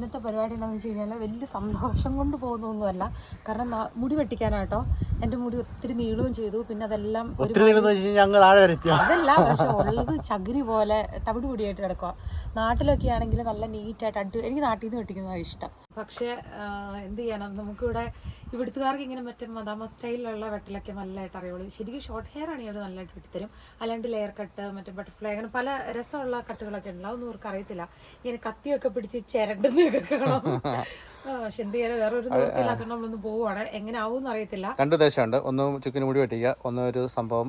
ഇന്നത്തെ പരിപാടി എന്താണെന്ന് വെച്ച് കഴിഞ്ഞാൽ വലിയ സന്തോഷം കൊണ്ട് പോകുന്നൊന്നുമല്ല. കാരണം മുടി വെട്ടിക്കാനാട്ടോ. എന്റെ മുടി ഒത്തിരി നീളുകയും ചെയ്തു. പിന്നെ അതെല്ലാം അതല്ല പക്ഷെ ഉള്ളത് ചകിരി പോലെ തവിട് പൊടിയായിട്ട് കിടക്കുക നാട്ടിലൊക്കെ ആണെങ്കിൽ നല്ല നീറ്റായിട്ട് അടി എനിക്ക് നാട്ടിൽ നിന്ന് വെട്ടിക്കുന്നതാണ് ഇഷ്ടം. പക്ഷേ എന്ത് ചെയ്യണം? നമുക്കിവിടെ ഇവിടുത്തുകാർക്ക് ഇങ്ങനെ മറ്റേ മദാമ സ്റ്റൈലിലുള്ള വെട്ടലൊക്കെ നല്ലതായിട്ട് അറിയുള്ളൂ. ശരിക്കും ഷോർട്ട് ഹെയർ ആണെങ്കിൽ അവർ നല്ലതായിട്ട് വെട്ടിത്തരും. അല്ലാണ്ട് ലെയർ കട്ട് മറ്റേ ബട്ടർഫ്ലൈ അങ്ങനെ പല രസമുള്ള കട്ടുകളൊക്കെ ഉണ്ട്. അതൊന്നും അവർക്ക് അറിയത്തില്ല. ഇങ്ങനെ കത്തിയൊക്കെ പിടിച്ച് ചിരണ്ടെന്നൊക്കെ കാണാം. പക്ഷെ എന്ത് ചെയ്യാൻ വേറെ ഒരു നിവൃത്തിയില്ലാത്തതുകൊണ്ട് നമ്മളൊന്ന് പോവുകയാണ് എങ്ങനെ ആവും അറിയത്തില്ല രണ്ട് ഉദ്ദേശമുണ്ട്. ഒന്ന് ചുക്കിന് മുടി വെട്ടിക്കുക ഒന്ന് ഒരു സംഭവം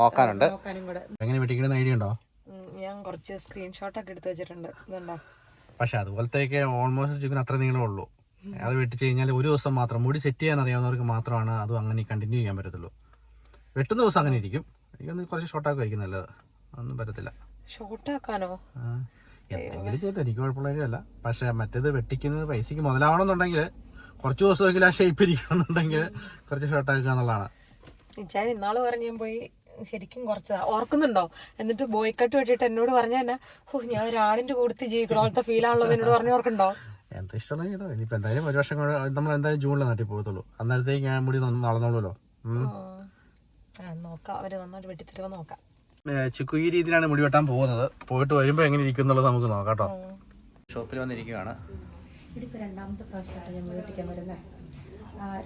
നോക്കാനുണ്ട്. നോക്കാനും എങ്ങനെ വെട്ടിക്കണമെന്ന് ഐഡിയ ഉണ്ടോ? ഞാൻ കുറച്ച് സ്ക്രീൻഷോട്ടൊക്കെ എടുത്ത് വെച്ചിട്ടുണ്ട്. ഇതുണ്ടോ? പക്ഷെ അതുപോലത്തേക്ക് ഓൾമോസ്റ്റ് ചിക്കൻ അത്ര നീളമേ ഉള്ളൂ. അത് വെട്ടിച്ച് കഴിഞ്ഞാൽ ഒരു ദിവസം മാത്രം. മുടി സെറ്റ് ചെയ്യാൻ അറിയാവുന്നവർക്ക് മാത്രമാണ് അത് അങ്ങനെ കണ്ടിന്യൂ ചെയ്യാൻ പറ്റത്തുള്ളൂ. വെട്ടുന്ന ദിവസം അങ്ങനെ ഇരിക്കും. എനിക്കൊന്ന് കുറച്ച് ഷോർട്ടാക്കുമായിരിക്കും നല്ലത്. ഒന്നും പറ്റത്തില്ല. ഷോർട്ടാക്കാനോ എന്തെങ്കിലും ചെയ്ത്. എനിക്ക് കുഴപ്പമുള്ളതല്ല പക്ഷെ മറ്റേത് വെട്ടിക്കുന്നത് പൈസക്ക് മുതലാവണമെന്നുണ്ടെങ്കിൽ കുറച്ച് ദിവസമെങ്കിലും ആ ഷേപ്പ് ഇരിക്കണമെന്നുണ്ടെങ്കിൽ കുറച്ച് ഷോർട്ടാക്കുക എന്നുള്ളതാണ്. ഞാൻ ഇന്നാൾ പറഞ്ഞു ഞാൻ പോയി ശരിക്കും കുറച്ച് ഓർക്കുന്നുണ്ടോ? എന്നിട്ട് ബോയ്ക്കട്ട് വെട്ടിട്ട് എന്നോട് പറഞ്ഞ തന്നെ ഓ ഞാൻ ഒരാണിന്റെ കൂടത്ത് ജീവിക്കണം പോലത്തെ എന്ന് എന്നോട് പറഞ്ഞു ഓർക്കുണ്ടോ എന്താ ഇഷ്ടമുള്ള ചെയ്തോ ഇനിയിപ്പോൾ എന്തായാലും ഒരു വർഷം കൂടെ നമ്മൾ എന്തായാലും ജൂണിലെ നാട്ടിൽ പോകത്തുള്ളൂ. അന്നേരത്തേക്ക് ഞാൻ മുടി നടന്നോളൂല്ലോ ചിക്കു ഈ രീതിയിലാണ് മുടി വെട്ടാൻ പോകുന്നത്. പോയിട്ട് വരുമ്പോൾ എങ്ങനെ ഇരിക്കും എന്നുള്ളത് നമുക്ക് നോക്കാം കേട്ടോ. ഷോപ്പിൽ വന്നിരിക്കുകയാണ് ഇതിപ്പോ രണ്ടാമത്തെ പ്രാവശ്യമായിട്ട് ഞങ്ങൾ വെട്ടിക്കാൻ വരുന്നത്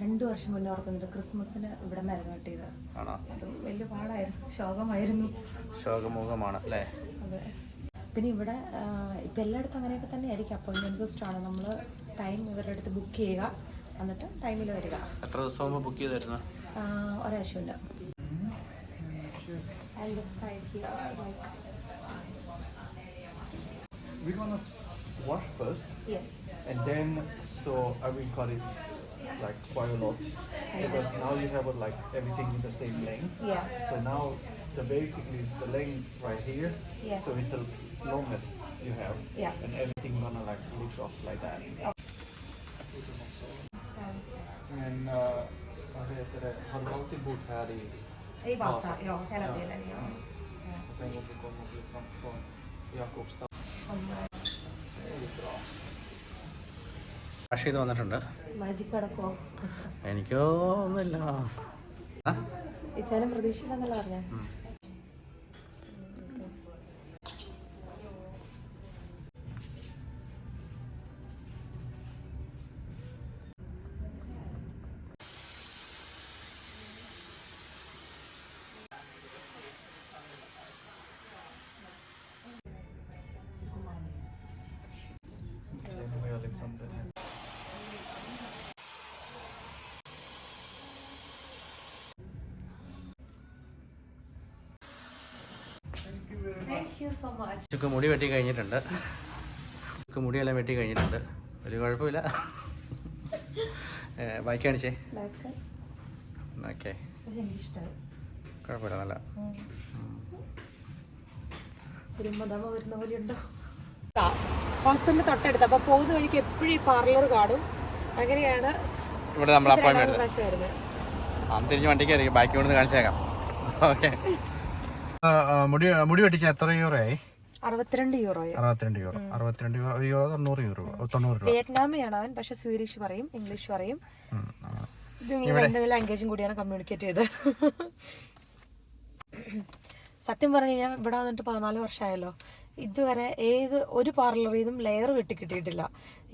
രണ്ടു വർഷം മുന്നേ ഓർക്കുന്നുണ്ട് ക്രിസ്മസിന് ഇവിടെ നിന്നായിരുന്നു വെട്ടിയത്. ആണോ? അതും വലിയ പാടായിരുന്നു. ശോകമായിരുന്നു. ശോകമുഖമാണ് അല്ലേ? അതെ. പിന്നെ ഇവിടെ ഇപ്പം എല്ലായിടത്തും അങ്ങനെയൊക്കെ തന്നെ ആയിരിക്കും അപ്പോയിൻമെന്റ് സിസ്റ്റം ആണ് നമ്മൾ ടൈം ഇവരുടെ അടുത്ത് ബുക്ക് ചെയ്യുക എന്നിട്ട് ടൈമിൽ വരിക എത്ര ദിവസം ബുക്ക് ചെയ്തായിരുന്നു ഒരാഴ്ചയുണ്ട് We're gonna wash first, yes. and then so I will cut it like quite a lot because now you have it like everything in the same length. Yeah. So now the basically is the length right here. Yeah. So it's the as you have, Yeah. and everything gonna like lift off like that. And uh, vad heter det? Har du alltid bott här i? I Vasa, ja, hela delen. Ja. Jag tänker om du kommer liksom från Jakobstad. Wash ചെയ്ത് വന്നിട്ടുണ്ട് എനിക്കോ ഒന്നുമില്ല ആ? ഇച്ചാലും പ്രതീക്ഷയില്ലെന്നല്ല പറഞ്ഞേ ചുക്ക് മുടി വെട്ടി കഴിഞ്ഞിട്ടുണ്ട്. ചുക്ക് മുടിയെല്ലാം വെട്ടി കഴിഞ്ഞിട്ടുണ്ട്. ഒരു കുഴപ്പമില്ല. ബൈക്ക് കാണിച്ചേ? ഓക്കെ. കുഴപ്പമില്ല നല്ല. ഹോസ്പിറ്റലിൽ തൊട്ടടുത്ത്. അപ്പൊ പോകുന്ന വഴിക്ക് എപ്പോഴും ഈ പാർലർ കാണും. അങ്ങനെയാണ് ഇവിടെ നമ്മൾ അന്ന് തിരിഞ്ഞ് വണ്ടിക്ക് ബാക്കി കൊണ്ട് കാണിച്ചേക്കാം. ഓക്കെ. മുടി മുടി വെട്ടിച്ച എത്ര യൂറോ ആയി അറുപത്തിരണ്ട് യൂറോ അറുപത്തിരണ്ട് യൂറോ. അറുപത്തിരണ്ട് യൂറോ ഒരു യൂറോ തൊണ്ണൂറ് യൂറോ തൊണ്ണൂറ് രൂപ വിയറ്റ്നാമിയാണ് അവൻ പക്ഷെ സ്വീഡിഷ് പറയും ഇംഗ്ലീഷ് പറയും. ലാംഗ്വേജും കൂടിയാണ് കമ്മ്യൂണിക്കേറ്റ് ചെയ്തത്. സത്യം പറഞ്ഞു കഴിഞ്ഞാൽ ഇവിടെ വന്നിട്ട് പതിനാല് വർഷമായല്ലോ. ഇതുവരെ ഏത് ഒരു പാർലറിൽ നിന്നും ലെയർ വെട്ടി കിട്ടിയിട്ടില്ല.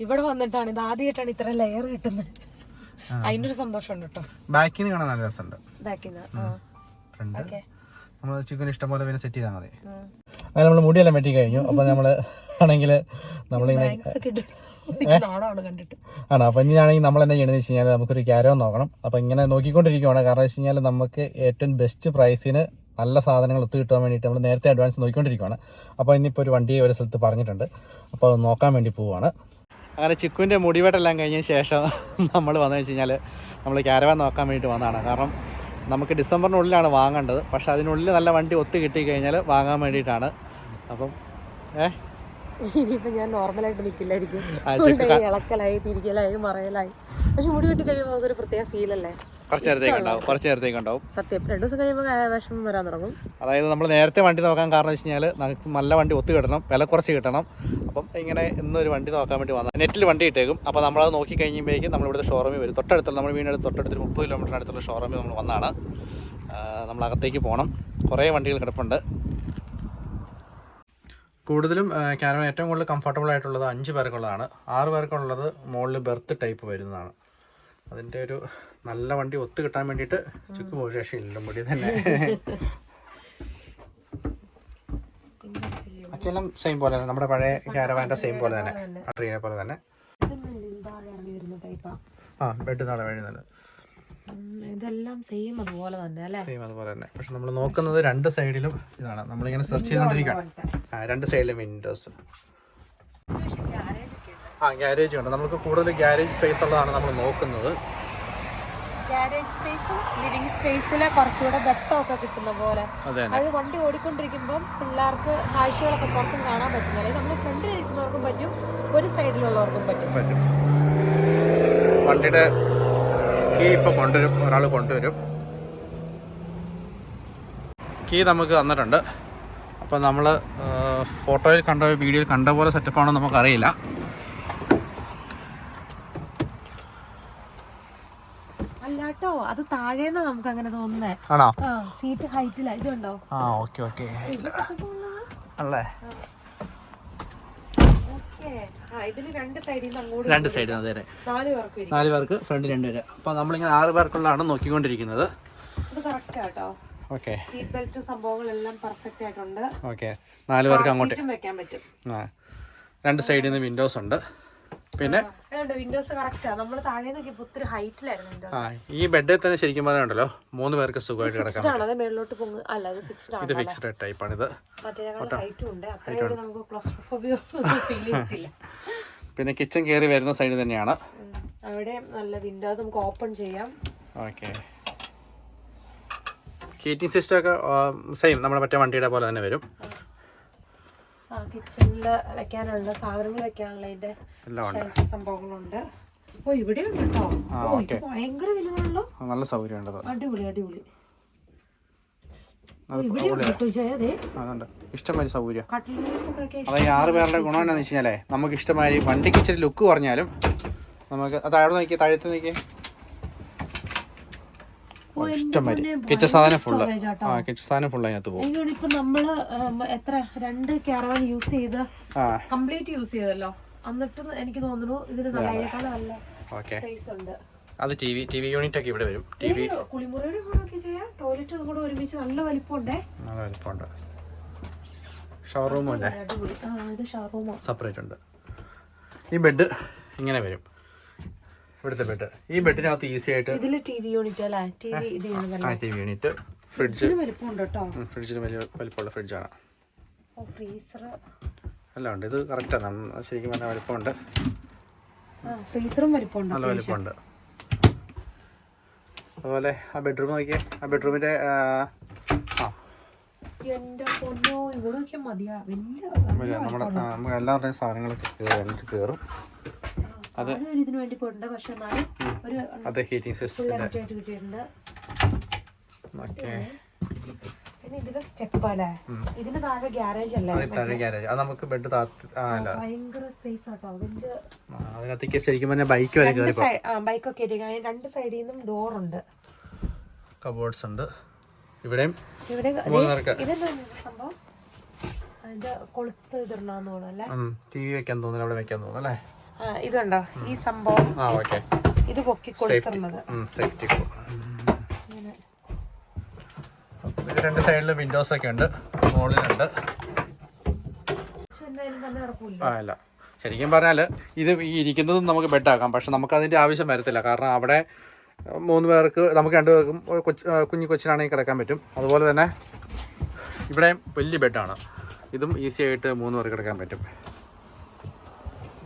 ഇവിടെ വന്നിട്ടാണ് ഇത് ആദ്യമായിട്ടാണ് ഇത്ര ലെയർ കിട്ടുന്നത്. അതിന്റെ ഒരു സന്തോഷമുണ്ട് കേട്ടോ. ബാക്കിൽ നിന്ന് കാണാൻ നല്ല രസമുണ്ട്. ബാക്കിൽ നിന്ന് ഓക്കെ നമ്മൾ ചിക്കൻ ഇഷ്ടം പോലെ പിന്നെ സെറ്റ് ചെയ്താൽ മതി. അങ്ങനെ നമ്മൾ മുടിയെല്ലാം വെട്ടി കഴിഞ്ഞു. അപ്പോൾ നമ്മൾ ആണെങ്കിൽ നമ്മളിങ്ങനെ ആണോ? അപ്പോൾ ഇനിയാണെങ്കിൽ നമ്മൾ എന്നെ ചെയ്യണമെന്ന് വെച്ച് കഴിഞ്ഞാൽ നമുക്കൊരു ക്യാരോ നോക്കണം. അപ്പോൾ ഇങ്ങനെ നോക്കിക്കൊണ്ടിരിക്കുവാണ്. കാരണം വെച്ച് കഴിഞ്ഞാൽ നമുക്ക് ഏറ്റവും ബെസ്റ്റ് പ്രൈസിന് നല്ല സാധനങ്ങൾ ഒത്തു കിട്ടാൻ വേണ്ടിയിട്ട് നമ്മൾ നേരത്തെ അഡ്വാൻസ് നോക്കിക്കൊണ്ടിരിക്കുവാണ്. അപ്പോൾ ഇന്നിപ്പോൾ ഒരു വണ്ടി ഒരു സ്ഥലത്ത് പറഞ്ഞിട്ടുണ്ട്. അപ്പോൾ അത് നോക്കാൻ വേണ്ടി പോവുകയാണ് അങ്ങനെ ചിക്കുവിന്റെ മുടിവെട്ടെല്ലാം കഴിഞ്ഞ ശേഷം നമ്മൾ വന്നു വെച്ച് കഴിഞ്ഞാൽ നമ്മൾ ക്യാരവാൻ നോക്കാൻ വേണ്ടിയിട്ട് വന്നതാണ്. കാരണം നമുക്ക് ഡിസംബറിനുള്ളിലാണ് വാങ്ങേണ്ടത്. പക്ഷെ അതിനുള്ളിൽ നല്ല വണ്ടി ഒത്തു കിട്ടി കഴിഞ്ഞാൽ വാങ്ങാൻ വേണ്ടിയിട്ടാണ്. അപ്പം ഏ? ഇനിയിപ്പോ ഞാൻ നോർമലായിട്ട് നിൽക്കില്ലായിരിക്കും ഇളക്കലായി തിരിക്കലായി മറയലായി. പക്ഷെ മുടി വെട്ടി കഴിയുമ്പോൾ നമുക്കൊരു പ്രത്യേക ഫീൽ അല്ലേ? കുറച്ച് നേരത്തേക്ക് ഉണ്ടാവും കുറച്ച് നേരത്തേക്ക് ഉണ്ടാവും. സത്യം. രണ്ടു ദിവസം കഴിയുമ്പോൾ വിഷമം വരാൻ തുടങ്ങും. അതായത് നമ്മൾ നേരത്തെ വണ്ടി നോക്കാൻ കാരണം വെച്ച് കഴിഞ്ഞാൽ നമുക്ക് നല്ല വണ്ടി ഒത്തു കിട്ടണം വില കുറച്ച് കിട്ടണം. അപ്പം ഇങ്ങനെ ഇന്നൊരു വണ്ടി നോക്കാൻ വേണ്ടി വന്നത് നെറ്റിൽ വണ്ടി ഇട്ടേക്കും. അപ്പോൾ നമ്മളത് നോക്കി കഴിയുമ്പോഴേക്കും നമ്മളിവിടുത്തെ ഷോറൂമിൽ വരും. തൊട്ടടുത്തുള്ള നമ്മൾ വീടിനടുത്ത് തൊട്ടടുത്ത് മുപ്പത് കിലോമീറ്റർ അടുത്തുള്ള ഷോറൂമിൽ നമ്മൾ വന്നതാണ് നമ്മളകത്തേക്ക് നമ്മൾ അകത്തേക്ക് പോകണം കുറേ വണ്ടികൾ കിടപ്പുണ്ട്. കൂടുതലും ക്യാരവൻ ഏറ്റവും കൂടുതൽ കംഫർട്ടബിൾ ആയിട്ടുള്ളത് അഞ്ച് പേർക്കുള്ളതാണ്. ആറ് പേർക്കുള്ളത് മുകളിൽ ബെർത്ത് ടൈപ്പ് വരുന്നതാണ്. അതിന്റെ ഒരു നല്ല വണ്ടി ഒത്തു കിട്ടാൻ വേണ്ടിയിട്ട് ചുക്ക് പോയി രക്ഷയില്ല മുടി തന്നെ. ബാക്കിയെല്ലാം സെയിം പോലെ തന്നെ. നമ്മുടെ പഴയ ക്യാരവാന്റെ സെയിം പോലെ തന്നെ. ട്രീനെ പോലെ തന്നെ. ആ ബെഡ് നാളെ വഴുന്നത് ഇതെല്ലാം സെയിം അതുപോലെ തന്നെ അല്ലേ? സെയിം അതുപോലെ തന്നെ. പക്ഷെ നമ്മൾ നോക്കുന്നത് രണ്ട് സൈഡിലും ഇതാണ്. നമ്മളിങ്ങനെ സെർച്ച് ചെയ്തുകൊണ്ടിരിക്കുകയാണ്. രണ്ട് സൈഡിലും വിൻഡോസ് ആ ഗ്യാരേജ് ഉണ്ട് നമുക്ക് കൂടുതൽ ഗ്യാരേജ് സ്പേസ് ഉള്ളതാണ് നമ്മൾ നോക്കുന്നത്. ഗ്യാരേജ് സ്പേസും ലിവിംഗ് സ്പേസിൽ കുറച്ചുകൂടെ വെട്ടമൊക്കെ കിട്ടുന്ന പോലെ. അതെ വണ്ടി ഓടിക്കൊണ്ടിരിക്കുമ്പം പിള്ളേർക്ക് കാഴ്ചകളൊക്കെ പുറത്തും കാണാൻ പറ്റും. അല്ലെങ്കിൽ നമ്മൾ ഫ്രണ്ടിൽ ഇരിക്കുന്നവർക്കും പറ്റും ഒരു സൈഡിലുള്ളവർക്കും പറ്റും. പറ്റും. വണ്ടിയുടെ കീ ഇപ്പോൾ കൊണ്ടുവരും. ഒരാൾ കൊണ്ടുവരും. കീ നമുക്ക് തന്നിട്ടുണ്ട്. അപ്പോൾ നമ്മൾ ഫോട്ടോയിൽ കണ്ട വീഡിയോയിൽ കണ്ട പോലെ സെറ്റപ്പാണോ നമുക്കറിയില്ല അല്ലാട്ടോ അത് താഴേന്നാ നമുക്ക് അങ്ങനെ തോന്നുന്നേ. ആണോ? ആ സീറ്റ് ഹൈറ്റില ഇതുണ്ടോ? ആ ഓക്കെ ഓക്കെ. അല്ലേ? ഓക്കേ. ആ ഇതിന് രണ്ട് സൈഡിൽ അങ്ങോട്ട് രണ്ട് സൈഡ് അതെ അതെ. നാല് പേർക്ക് ഫ്രണ്ട് രണ്ട് പേര് അപ്പോൾ നമ്മളിങ്ങനെ ആറ് പേർക്കുള്ളതാണ് നോക്കിക്കൊണ്ടിരിക്കുന്നത്. ഓക്കെ. സീറ്റ് ബെൽറ്റ് സംഭവങ്ങളെല്ലാം പെർഫെക്റ്റ് ആയിട്ടുണ്ട്. ഓക്കെ. നാല് പേർക്ക് അങ്ങോട്ട്. വെക്കാൻ പറ്റും. ആ. രണ്ട് സൈഡിൽ നിന്ന് വിൻഡോസ് ഉണ്ട്. പിന്നെ? വിൻഡോസ് കറക്റ്റാ നമ്മൾ താഴെ നോക്കിയപ്പോ ഒത്തിരി ഹൈറ്റിലായിരുന്നു ആ ഈ ബെഡിൽ തന്നെ ശരിക്കും പറഞ്ഞുണ്ടല്ലോ മൂന്ന് പേർക്ക് സുഖമായിട്ട് കിടക്കാം അത് മേളിലോട്ട് പൊങ്ങ് അല്ല അത് ഫിക്സ്ഡ് ആണ് ഇത്. ഫിക്സ്ഡ് ടൈപ്പാണിത് പിന്നെ കിച്ചൺ കയറി വരുന്ന സൈഡ് തന്നെയാണ്. അവിടെ നല്ല വിൻഡോ നമുക്ക് ഓപ്പൺ ചെയ്യാം. ഓക്കെ ഹീറ്റിംഗ് സിസ്റ്റം ഒക്കെ സെയിം നമ്മുടെ മറ്റേ വണ്ടിയുടെ പോലെ തന്നെ വരും. കിച്ചണിൽ വെക്കാനുള്ള സാധനങ്ങൾ വെക്കാനുള്ള എല്ലാം സംഭവങ്ങളുണ്ട്. ഓ ഇവിടെ ഉണ്ട് കേട്ടോ ഓ ഇത് ഭയങ്കര വലുതാണല്ലോ. നല്ല സൗകര്യം അടിപൊളി അടിപൊളി. ഇഷ്ടംമാതിരി സൗകര്യം. കട്ടിലേഴ്സ് ഒക്കെ വെക്കാൻ അത് ഈ ആറ് പേരുടെ ഗുണം എന്താണെന്ന് വെച്ച് കഴിഞ്ഞാലേ നമുക്ക് ഇഷ്ടമായി വണ്ടിക്ക് ഇച്ചിരി ലുക്ക് പറഞ്ഞാലും നമുക്ക് താഴെ നോക്കി താഴത്ത് നോക്കി എന്റെ ഇഷ്ടംമാതിരി കിച്ചൺ സാധനം ഫുള്ള് ആ. കിച്ചൺ സാധനം ഫുള്ള് അതിനകത്ത് പോകും. ഇപ്പൊ നമ്മൾ എത്ര രണ്ട് ക്യാരവൻ യൂസ് ചെയ്ത് കംപ്ലീറ്റ് യൂസ് ചെയ്തല്ലോ. എന്നിട്ട് എനിക്ക് തോന്നുന്നു ഇതിന് നല്ല സ്പേസ് ഉണ്ട്. അത് T V T V unit ഒക്കെ ഇവിടെ വരും. ടി വി കുളിമുറിയുടെ കൂടെ ചെയ്യാം. ടോയ്ലറ്റ് കൂടെ ഒരുമിച്ച് നല്ല വലിപ്പമുണ്ടേ. നല്ല വലിപ്പമുണ്ട്. ഷവർ റൂമും അല്ലേ? സെപ്പറേറ്റ് ഉണ്ട്. ഈ ബെഡ് ഇങ്ങനെ വരും. ഇവിടുത്തെ ബെഡ് ഈ ബെഡിനകത്ത് ഈസി ആയിട്ട് ഇതിൽ ടി വി യൂണിറ്റ് അല്ലേ? ടി വി ഇത് ആ ടി വി യൂണിറ്റ് ഫ്രിഡ്ജ് വലിപ്പമുണ്ട് കേട്ടോ ഫ്രിഡ്ജിന് വലിയ വലിപ്പമുള്ള ഫ്രിഡ്ജാണ് ഫ്രീസർ അല്ല ഉണ്ട്. ഇത് കറക്റ്റാണ് ശരിക്കും പറഞ്ഞാൽ വലിപ്പമുണ്ട്. ഫ്രീസറും വലിപ്പമുണ്ട്. നല്ല വലിപ്പമുണ്ട്. അതുപോലെ ആ ബെഡ്റൂം നോക്കിയേ. ആ ബെഡ്റൂമിന്റെ ആ എന്റെ പൊന്നോ ഇവിടെ മതിയാ. വലിയ നമ്മുടെ എല്ലാവരുടെയും സാധനങ്ങളൊക്കെ കയറും. അത് ഇതിന് വേണ്ടി പോയിട്ടുണ്ട്. പക്ഷെ എന്നാലും ഒരു അത് ഹീറ്റിംഗ് സിസ്റ്റത്തിന്റെ ലെഫ്റ്റ് ആയിട്ട് കിട്ടിയിട്ടുണ്ട്. ഓക്കെ. പിന്നെ സ്റ്റെപ്പ് അല്ലേ? ഇതിന് താഴെ ഗ്യാരേജ് അല്ലേ? അത് താഴെ ഗ്യാരേജ് അത് നമുക്ക് ബെഡ് ഭയങ്കര സ്പേസ് ആട്ടോ. അതിന്റെ ആ, അതിനകത്തേക്ക് ശരിക്കും പറഞ്ഞാൽ ബൈക്ക് വരെ കയറി ബൈക്ക് ഒക്കെ രണ്ട് സൈഡിൽ നിന്നും ഡോർ ഉണ്ട്. കബോർഡ്സ് ഉണ്ട്. ഇവിടെയും ഇവിടെ ഇതെന്താ സംഭവം? ഇത് കൊളുത്ത് ഇതിടണമെന്ന് തോന്നുന്നു അല്ലേ? ടി വി വെക്കാൻ തോന്നുന്നു അവിടെ വെക്കാൻ തോന്നുന്നു അല്ലേ? ഇതുണ്ടോ ഈ സംഭവം ഇത് പൊക്കി ഇങ്ങനെ. ഇത് രണ്ട് സൈഡിൽ വിൻഡോസ് ഒക്കെ ഉണ്ട്. മുകളിലുണ്ട് ആ അല്ല ശരിക്കും പറഞ്ഞാൽ ഇത് ഈ ഇരിക്കുന്നതും നമുക്ക് ബെഡാക്കാം പക്ഷെ നമുക്ക് അതിന്റെ ആവശ്യം വരത്തില്ല. കാരണം അവിടെ മൂന്ന് പേർക്ക് നമുക്ക് രണ്ട് പേർക്കും കൊച്ചു കുഞ്ഞു കൊച്ചിനാണെങ്കിൽ കിടക്കാൻ പറ്റും. അതുപോലെ തന്നെ ഇവിടെ വലിയ ബെഡാണ് ഇതും ഈസി ആയിട്ട് മൂന്ന് പേർക്ക് കിടക്കാൻ പറ്റും.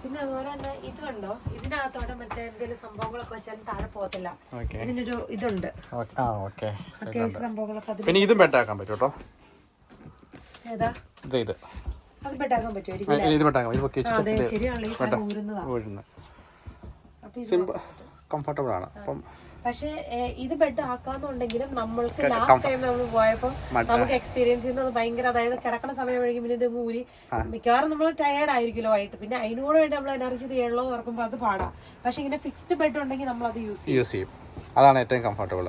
പിന്നെ അതുപോലെ ഇത് കണ്ടോ? ഇതിനകത്തോടെ മറ്റേ എന്തെങ്കിലും സംഭവങ്ങളൊക്കെ വെച്ചാലും താഴെ പോകത്തില്ല. ഇതിനൊരു ഇതുണ്ട്. അത്യാവശ്യം സംഭവങ്ങളൊക്കെ പിന്നെ ഇതും ബെഡാക്കാൻ പറ്റും കേട്ടോ. ഏതാ? ഇത് ഇത്. അത് ബെഡാക്കാൻ പറ്റുമായിരിക്കും ആ, ഇത് ബെഡാക്കാം പൊക്കി വെച്ചിട്ട് സിമ്പിൾ കംഫർട്ടബിൾ ആണ്. അപ്പം പക്ഷേ ഇത് ബെഡ് ആക്കാന്നുണ്ടെങ്കിലും നമ്മൾക്ക് ലാസ്റ്റ് ടൈം നമ്മൾ പോയപ്പോ നമുക്ക് എക്സ്പീരിയൻസ് ചെയ്യുന്നത് ഭയങ്കര അതായത് കിടക്കുന്ന സമയം വഴിക്കും പിന്നെ ഇത് മൂരി മിക്കവാറും നമ്മൾ ടയേർഡ് ആയിരിക്കുമല്ലോ ആയിട്ട് പിന്നെ അതിനോട് വേണ്ടി നമ്മൾ എനർജി ചെയ്യണല്ലോ ഓർക്കുമ്പോൾ അത് പാടാം. പക്ഷെ ഇങ്ങനെ ഫിക്സ്ഡ് ബെഡ് ഉണ്ടെങ്കിൽ നമ്മൾ അത് യൂസ് ചെയ്യും. യൂസ് ചെയ്യും. അതാണ് ഏറ്റവും കംഫർട്ടബിൾ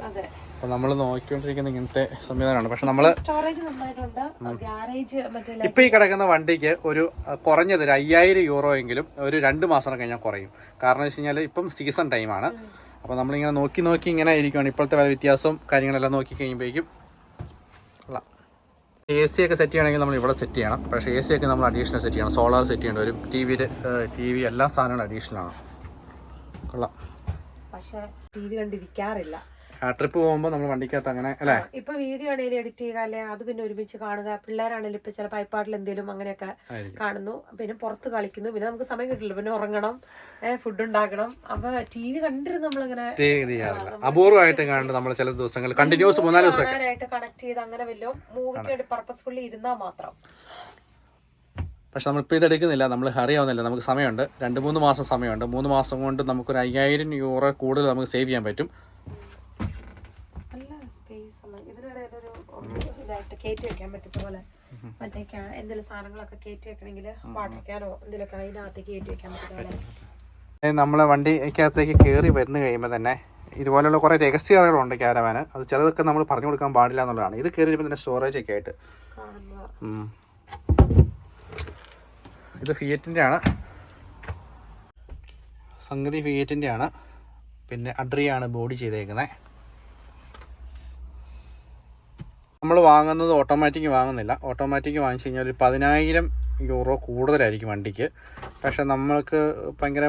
അപ്പൊ നമ്മൾ നോക്കിക്കൊണ്ടിരിക്കുന്ന ഇങ്ങനത്തെ സംവിധാനമാണ്. പക്ഷെ നമ്മൾ സ്റ്റോറേജ് നന്നായിട്ടുണ്ട്. ഗ്യാരേജ് മറ്റേ ഇപ്പോൾ ഈ കിടക്കുന്ന വണ്ടിക്ക് ഒരു കുറഞ്ഞത് ഒരു അയ്യായിരം യൂറോ എങ്കിലും ഒരു രണ്ട് മാസം കഴിഞ്ഞാൽ കുറയും. കാരണം വെച്ച് കഴിഞ്ഞാൽ ഇപ്പം സീസൺ ടൈമാണ് അപ്പോൾ നമ്മളിങ്ങനെ നോക്കി നോക്കി ഇങ്ങനെ ഇരിക്കുകയാണ് ഇപ്പോഴത്തെ വില വ്യത്യാസവും കാര്യങ്ങളെല്ലാം നോക്കി കഴിയുമ്പോഴേക്കും എ സി ഒക്കെ സെറ്റ് ചെയ്യണമെങ്കിൽ നമ്മൾ ഇവിടെ സെറ്റ് ചെയ്യണം. പക്ഷേ എ സി ഒക്കെ നമ്മൾ അഡീഷണൽ സെറ്റ് ചെയ്യണം. സോളാർ സെറ്റ് ചെയ്യേണ്ടി വരും. ടി വിയുടെ ടി വി എല്ലാ സാധനങ്ങളും അഡീഷണൽ ആണ്. കൊള്ളാം. പക്ഷെ ടി വി കണ്ടിരിക്കാറില്ല. ട്രിപ്പ് പോകുമ്പോൾ നമ്മൾ വണ്ടിക്കകത്ത് അങ്ങനെ അല്ലേ? ഇപ്പൊ വീഡിയോ ആണെങ്കിലും എഡിറ്റ് ചെയ്യുക അല്ലെ അത് പിന്നെ ഒരുമിച്ച് കാണുക. പിള്ളേരാണെങ്കിലും ഇപ്പൊ ചില പൈപ്പാട്ടിൽ എന്തെങ്കിലും അങ്ങനെയൊക്കെ. കാണുന്നു. പിന്നെ പുറത്ത് കളിക്കുന്നു. പിന്നെ നമുക്ക് സമയം കിട്ടില്ല. പിന്നെ ഉറങ്ങണം. ഫുഡ് ഉണ്ടാക്കണം. അപ്പൊ ടി വി കണ്ടിരുന്നു നമ്മളിങ്ങനെ. അപൂർവമായിട്ട് കണ്ട് നമ്മൾ ചില ദിവസങ്ങൾ കണ്ടിന്യൂസ് മൂന്നാൽ ദിവസം ആയിട്ട് കണക്ട് ചെയ്ത് അങ്ങനെ വല്ലോ മൂവിക്ക് വേണ്ടി പർപ്പസ്ഫുള്ളി ഇരുന്നാ മാത്രം. പക്ഷെ നമ്മളിപ്പോൾ ഇത് എടുക്കുന്നില്ല. നമ്മൾ ഹറി ആവുന്നില്ല. നമുക്ക് സമയമുണ്ട്. രണ്ട് മൂന്ന് മാസം സമയമുണ്ട്. മൂന്ന് മാസം കൊണ്ട് നമുക്കൊരു അയ്യായിരം യൂറോ കൂടുതൽ നമുക്ക് സേവ് ചെയ്യാൻ പറ്റും നല്ല സ്പേസ് ആണ് ഇതിനിടയിൽ ഒരു ഇതായിട്ട് കയറ്റി വെക്കാൻ പറ്റത്ത പോലെ. മറ്റേ എന്തെങ്കിലും സാധനങ്ങളൊക്കെ കയറ്റി വെക്കണമെങ്കിൽ വാട്ടർ ക്യാനോ എന്തെങ്കിലുമൊക്കെ അതിനകത്ത് കയറ്റി വെക്കാൻ പറ്റത്തോലെ നമ്മളെ വണ്ടിക്കകത്തേക്ക് കയറി വരുന്ന കഴിയുമ്പോൾ തന്നെ ഇതുപോലെയുള്ള കുറേ രഹസ്യങ്ങളുണ്ട് ക്യാരവാന് അത് ചിലതൊക്കെ നമ്മൾ പറഞ്ഞു കൊടുക്കാൻ പാടില്ല എന്നുള്ളതാണ്. ഇത് കയറി വരുമ്പോൾ തന്നെ സ്റ്റോറേജ് ഒക്കെ ആയിട്ട്. ഇത് ഫിയറ്റിന്റെ ആണ് സംഗതി ഫിയറ്റിന്റെ ആണ് പിന്നെ അഡ്രിയാണ് ബോഡി ചെയ്തേക്കുന്നത് നമ്മൾ വാങ്ങുന്നത് ഓട്ടോമാറ്റിക് വാങ്ങുന്നില്ല. ഓട്ടോമാറ്റിക് വാങ്ങിച്ചു കഴിഞ്ഞാൽ ഒരു പതിനായിരം യൂറോ കൂടുതലായിരിക്കും വണ്ടിക്ക്. പക്ഷെ നമ്മൾക്ക് ഭയങ്കര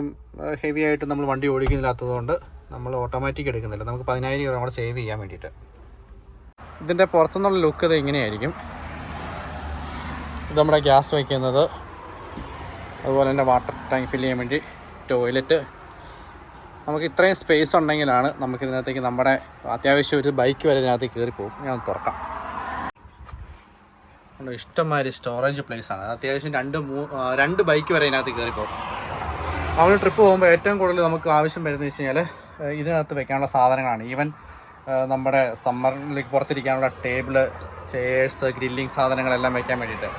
ഹെവി ആയിട്ട് നമ്മൾ വണ്ടി ഓടിക്കുന്നില്ലാത്തതുകൊണ്ട് നമ്മൾ ഓട്ടോമാറ്റിക് എടുക്കുന്നില്ല. നമുക്ക് പതിനായിരം യൂറോ കൂടെ സേവ് ചെയ്യാൻ വേണ്ടിയിട്ട്. ഇതിന്റെ പുറത്തുനിന്നുള്ള ലുക്ക് ഇത് ഇങ്ങനെയായിരിക്കും. ഇത് നമ്മുടെ ഗ്യാസ് വയ്ക്കുന്നത്. അതുപോലെ തന്നെ വാട്ടർ ടാങ്ക് ഫില്ല് ചെയ്യാൻ വേണ്ടി ടോയ്ലറ്റ് നമുക്ക് ഇത്രയും സ്പേസ് ഉണ്ടെങ്കിലാണ് നമുക്ക് ഇതിനകത്തേക്ക് നമ്മുടെ അത്യാവശ്യം ഒരു ബൈക്ക് വരെ ഇതിനകത്ത് കയറിപ്പോകും പോകും ഞാൻ തുറക്കാം. കണ്ടോ, ഇഷ്ടംമാതിരി സ്റ്റോറേജ് പ്ലേസ് ആണ്. അത്യാവശ്യം രണ്ട് മൂ രണ്ട് ബൈക്ക് വരെ ഇതിനകത്ത് കയറിപ്പോകും പോകും. നമ്മൾ ട്രിപ്പ് പോകുമ്പോൾ ഏറ്റവും കൂടുതൽ നമുക്ക് ആവശ്യം വരുന്നത് വെച്ച് കഴിഞ്ഞാൽ ഇതിനകത്ത് വെക്കാനുള്ള സാധനങ്ങളാണ്. ഈവൻ നമ്മുടെ സമ്മറിലേക്ക് പുറത്തിരിക്കാനുള്ള ടേബിൾ ചെയേഴ്സ് ഗ്രില്ലിംഗ് സാധനങ്ങളെല്ലാം വയ്ക്കാൻ വേണ്ടിയിട്ട്.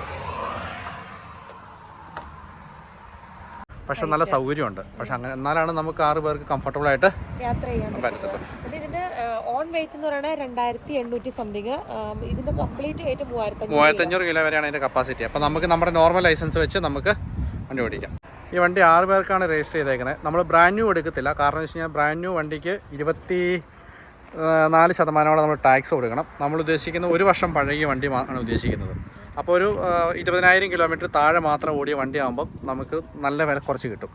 പക്ഷെ നല്ല സൗകര്യമുണ്ട്. പക്ഷെ അങ്ങനെ എന്നാലാണ് നമുക്ക് ആറ് പേർക്ക് കംഫർട്ടബിൾ ആയിട്ട് യാത്ര ചെയ്യാൻ പറ്റത്തുള്ളൂ. ഇതിന്റെ ഓൺ വെയിറ്റ് എന്ന് പറയുന്നത് രണ്ടായിരത്തി എണ്ണൂറ്റി സംതിങ് ഇതിന്റെ കംപ്ലീറ്റ് വെയിറ്റ് മൂവായിരത്തി മൂവായിരത്തഞ്ഞൂറ് കിലോ. വരെയാണ് ഇതിന്റെ കപ്പാസിറ്റി അപ്പോൾ നമുക്ക് നമ്മുടെ നോർമൽ ലൈസൻസ് വെച്ച് നമുക്ക് വണ്ടി ഓടിക്കാം. ഈ വണ്ടി ആറ് പേർക്കാണ് രജിസ്റ്റർ ചെയ്തേക്കുന്നത് നമ്മൾ ബ്രാൻഡ് ന്യൂ എടുക്കത്തില്ല. കാരണം വെച്ച് കഴിഞ്ഞാൽ ബ്രാൻഡ് ന്യൂ വണ്ടിക്ക് ഇരുപത്തി നാല് ശതമാനമോളം നമ്മൾ ടാക്സ് കൊടുക്കണം. നമ്മൾ ഉദ്ദേശിക്കുന്ന ഒരു വർഷം പഴകിയ വണ്ടി ആണ് ഉദ്ദേശിക്കുന്നത്. അപ്പോൾ ഒരു ഇരുപതിനായിരം കിലോമീറ്റർ താഴെ മാത്രം ഓടിയ വണ്ടി ആകുമ്പം നമുക്ക് നല്ല വില കുറച്ച് കിട്ടും.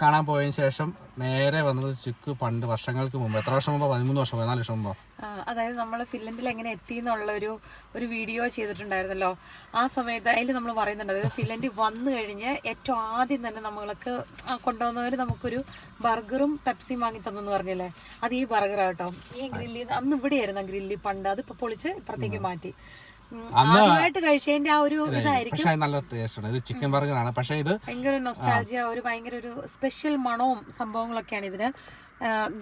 കാണാൻ പോയതിനു ശേഷം നേരെ വന്നത് ചുക്ക് പണ്ട് വർഷങ്ങൾക്ക് മുമ്പ്. എത്ര വർഷം മുമ്പ്? പതിമൂന്ന് വർഷം പതിനാല് വർഷം മുമ്പോ? അതായത് നമ്മൾ ഫിൻലൻഡിൽ എങ്ങനെ എത്തി എന്നുള്ള ഒരു ഒരു വീഡിയോ ചെയ്തിട്ടുണ്ടായിരുന്നല്ലോ. ആ സമയത്ത് അതിൽ നമ്മൾ പറയുന്നുണ്ട്. അതായത് ഫിൻലൻഡിൽ വന്നു കഴിഞ്ഞ് ഏറ്റവും ആദ്യം തന്നെ നമ്മൾക്ക് കൊണ്ടുവന്നവർ നമുക്കൊരു ബർഗറും പെപ്സിയും വാങ്ങി തന്നെന്ന് പറഞ്ഞല്ലേ? അത് ഈ ബർഗറാട്ടോ ഈ ഗ്രില്ലി അന്ന് ഇവിടെയായിരുന്നു ഗ്രില്ലി പണ്ട്. അതിപ്പോൾ പൊളിച്ച് ഇപ്പുറത്തേക്ക് മാറ്റി. ആദ്യമായിട്ട് കഴിച്ചതിന്റെ ആ ഒരു ഇതായിരിക്കും. പക്ഷേ നല്ല ടേസ്റ്റാണ്. ഇത് ചിക്കൻ ബർഗറാണ് പക്ഷേ ഇത് ഭയങ്കര നൊസ്റ്റാൾജിയ ഒരു ഭയങ്കര ഒരു സ്പെഷ്യൽ മണവും സംഭവങ്ങളൊക്കെയാണ് ഇതിന്.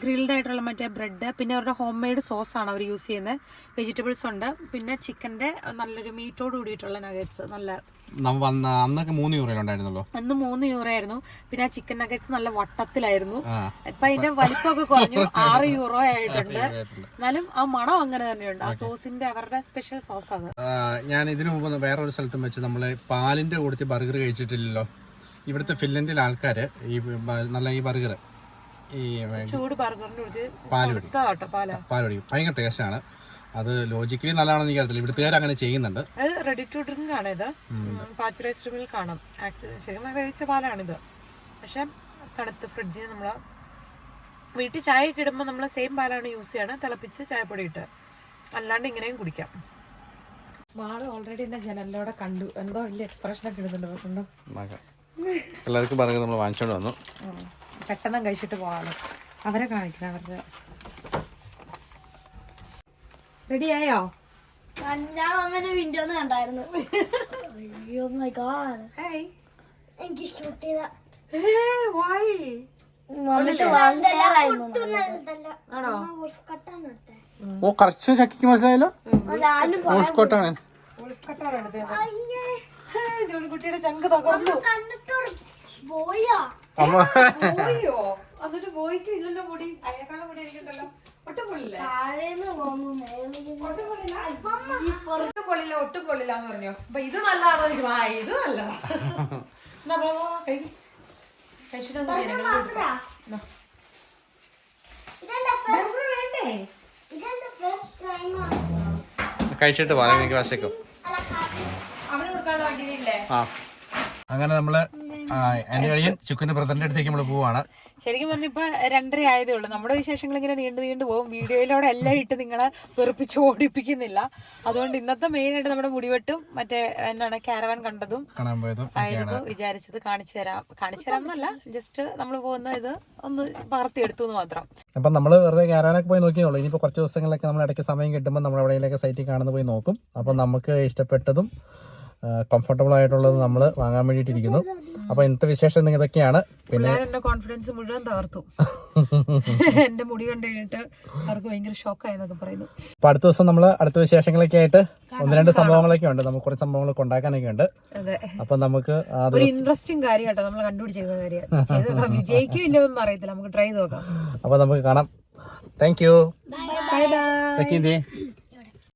ഗ്രിൽഡ് ആയിട്ടുള്ള മറ്റേ ബ്രെഡ് പിന്നെ അവരുടെ ഹോം മെയ്ഡ് സോസ് ആണ് അവർ യൂസ് ചെയ്യുന്നത്. വെജിറ്റബിൾസ് ഉണ്ട്. പിന്നെ ചിക്കന്റെ നല്ലൊരു മീറ്റോട് കൂടിയിട്ടുള്ള നഗറ്റ്സ് നല്ല വന്ന അന്നൊക്കെ മൂന്ന് യൂറോ ഉണ്ടായിരുന്നല്ലോ? അന്ന് മൂന്ന് യൂറോ ആയിരുന്നു. പിന്നെ ആ ചിക്കൻ നഗറ്റ്സ് നല്ല വട്ടത്തിലായിരുന്നു. ഇപ്പൊ അതിന്റെ വലിപ്പമൊക്കെ കുറഞ്ഞു. ആറ് യൂറോ ആയിട്ടുണ്ട്. എന്നാലും ആ മണം അങ്ങനെ തന്നെയുണ്ട്. ആ സോസിന്റെ അവരുടെ സ്പെഷ്യൽ സോസ് ആണ്. ഞാൻ ഇതിനു മുമ്പ് വേറൊരു സ്ഥലത്തും വെച്ച് നമ്മൾ പാലിന്റെ കൂടത്തിൽ ബർഗർ കഴിച്ചിട്ടില്ലല്ലോ. ഇവിടുത്തെ ഫിൻലൻഡിൽ ആൾക്കാർ ഈ നല്ല ഈ ബർഗർ ഈ ചൂട് ബർഗറിന്റെ അടുത്ത് പാൽ പിടിക്കും കേട്ടോ പാല. പിടിക്കും ഭയങ്കര ടേസ്റ്റാണ് അത് ലോജിക്കലി നല്ലതാണെന്ന് എനിക്ക് അറിയില്ല ഇവിടുത്തുകാർ അങ്ങനെ ചെയ്യുന്നുണ്ട്. അത് റെഡി ടു ഡ്രിങ്ക് ആണ് ഇത്. പാച്ചുറൈസ്ഡ് മിൽക്ക് ആണ് ശരിക്കും വേവിച്ച പാലാണിത്. പക്ഷെ തണുത്ത് ഫ്രിഡ്ജിൽ നമ്മൾ വീട്ടിൽ ചായ ഒക്കെ ഇടുമ്പോൾ നമ്മൾ സെയിം പാലാണ് യൂസ് ചെയ്യണം. തിളപ്പിച്ച് ചായപ്പൊടി ഇട്ട്. അല്ലാണ്ട് ഇങ്ങനെയും കുടിക്കാം. മാൾ ഓൾറെഡി എന്നെ ജനലിലൂടെ കണ്ടു. എന്തോ വലിയ എക്സ്പ്രഷൻ ഒക്കെ ഇടുന്നുണ്ട് കണ്ടു എല്ലാവർക്കും പറഞ്ഞു നമ്മൾ വാങ്ങിച്ചോണ്ട് വന്നു. പെട്ടെന്ന് കഴിച്ചിട്ട് പോകാമല്ലോ അവരെ കാണിക്കണം അവരുടെ റെഡി ആയോ ഞാൻ അമ്മേന്റെ വിൻഡോന്ന് കണ്ടായിരുന്നു. അയ്യോ മൈ ഗോഡ് എനിക്ക് ഷൂട്ട് ചെയ്ത. ആണോ? ഓ കുറച്ച് ചക്കിക്ക് മനസ്സിലായല്ലോ? ഞാനും കോട്ടാണ് ഉൾക്കട്ടാണ് എടുത്തത്. ജോലിക്കുട്ടിയുടെ ചങ്ക് തകർന്നു. കണ്ടിട്ട് പോയാ. അമ്മ. പോയോ? എന്നിട്ട് ബോയ്ക്ക് ഇല്ലല്ലോ മുടി അയക്കാളും മുടി എനിക്കുണ്ടല്ലോ ഒട്ടും കൊള്ളില്ല ഒട്ടും കൊള്ളില്ല ഒട്ടും കൊള്ളില്ല എന്ന് പറഞ്ഞു. അപ്പൊ ഇത് നല്ലതാണോ. ആ ഇത് നല്ലതാ. കഴിക്ക്. കഴിച്ചിട്ട് പറയാം എനിക്ക് വശക്കും. അവന് കൊടുക്കാനുള്ള വണ്ടിയിലില്ലേ? അങ്ങനെ നമ്മൾ എന്റെ കഴിയൻ ചുക്കിന്റെ ബ്രദറിന്റെ അടുത്തേക്ക് നമ്മൾ പോവാണ്. ശരിക്കും പറഞ്ഞ ഇപ്പൊ രണ്ടര ആയതേ ഉള്ളൂ. നമ്മുടെ വിശേഷങ്ങൾ ഇങ്ങനെ നീണ്ടു നീണ്ടു പോകും. വീഡിയോയിലൂടെ എല്ലാം ഇട്ട് നിങ്ങളെ വെറുപ്പിച്ച് ഓടിപ്പിക്കുന്നില്ല. അതുകൊണ്ട് ഇന്നത്തെ മെയിൻ ആയിട്ട് നമ്മുടെ മുടിവെട്ടും മറ്റേ എന്താണ് കാരവൻ കണ്ടതും ആയിരുന്നു വിചാരിച്ചത് കാണിച്ചു തരാം. കാണിച്ചു തരാം എന്നല്ല ജസ്റ്റ് നമ്മൾ പോകുന്ന ഇത് ഒന്ന് പകർത്തിയെടുത്തു എന്ന് മാത്രം. അപ്പം നമ്മൾ വെറുതെ കാരവാനൊക്കെ പോയി നോക്കിയുള്ളൂ ഇനിയിപ്പോൾ കുറച്ച് ദിവസങ്ങളിലൊക്കെ നമ്മൾ ഇടയ്ക്ക് സമയം കിട്ടുമ്പോൾ നമ്മൾ എവിടെയെങ്കിലൊക്കെ സൈറ്റിൽ കാണുന്ന പോയി നോക്കും. അപ്പം നമുക്ക് ഇഷ്ടപ്പെട്ടതും കംഫർട്ടബിൾ ആയിട്ടുള്ളത് നമ്മൾ വാങ്ങാൻ വേണ്ടിയിട്ടിരിക്കുന്നു. അപ്പോൾ ഇന്നത്തെ വിശേഷം ഇതൊക്കെയാണ്. പിന്നെ കോൺഫിഡൻസ് മുഴുവൻ തകർത്തു. എന്റെ മുടി കണ്ടു കഴിഞ്ഞിട്ട് അവർക്ക് ഭയങ്കര ഷോക്കായെന്നൊക്കെ പറയുന്നു. അപ്പോൾ അടുത്ത ദിവസം നമ്മൾ അടുത്ത വിശേഷങ്ങളൊക്കെ ആയിട്ട് ഒന്ന് രണ്ട് സംഭവങ്ങളൊക്കെ ഉണ്ട്. നമുക്ക് കുറച്ച് സംഭവങ്ങളൊക്കെ ഉണ്ടാക്കാനൊക്കെ ഉണ്ട്. അപ്പൊ അപ്പം നമുക്ക് ഒരു ഇൻട്രസ്റ്റിംഗ് കാര്യം കേട്ടോ നമ്മൾ കണ്ടുപിടിച്ചിരുന്ന കാര്യം. വിജയിക്കും ഇല്ലെന്നൊന്നും അറിയത്തില്ല. നമുക്ക് ട്രൈ നോക്കാം. അപ്പൊ നമുക്ക് കാണാം. Thank you bye bye